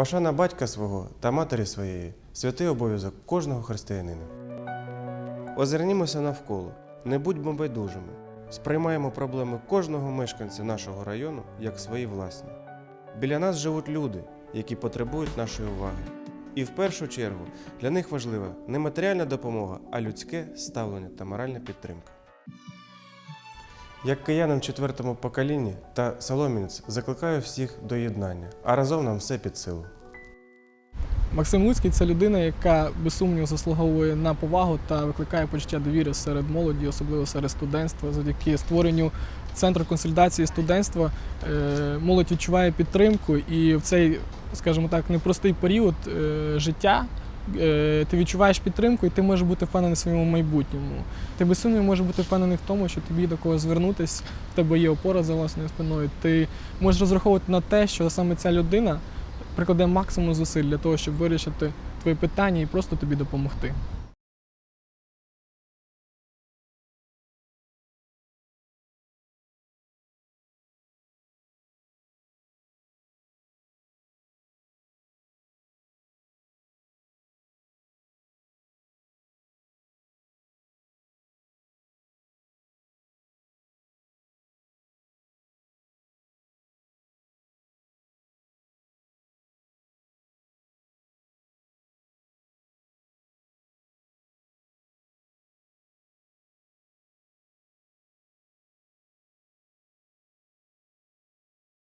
Пошана батька свого та матері своєї святий обов'язок кожного християнина. Озирнімося навколо, не будьмо байдужими. Сприймаємо проблеми кожного мешканця нашого району як свої власні. Біля нас живуть люди, які потребують нашої уваги. І в першу чергу для них важлива не матеріальна допомога, а людське ставлення та моральна підтримка. Як киянин в четвертому поколінні та соломінець закликаю всіх до єднання, а разом нам все під силу. Максим Луцький це людина, яка без сумніву заслуговує на повагу та викликає почуття довіри серед молоді, особливо серед студентства. Завдяки створенню центру консолідації студентства е, молодь відчуває підтримку, і в цей, скажімо так, непростий період е, життя. Е, Ти відчуваєш підтримку, і ти можеш бути впевнений в своєму майбутньому. Ти без сумніву можеш бути впевнений в тому, що тобі до кого звернутися, в тебе є опора за власною спиною. Ти можеш розраховувати на те, що саме ця людина прикладе максимум зусиль для того, щоб вирішити твої питання і просто тобі допомогти.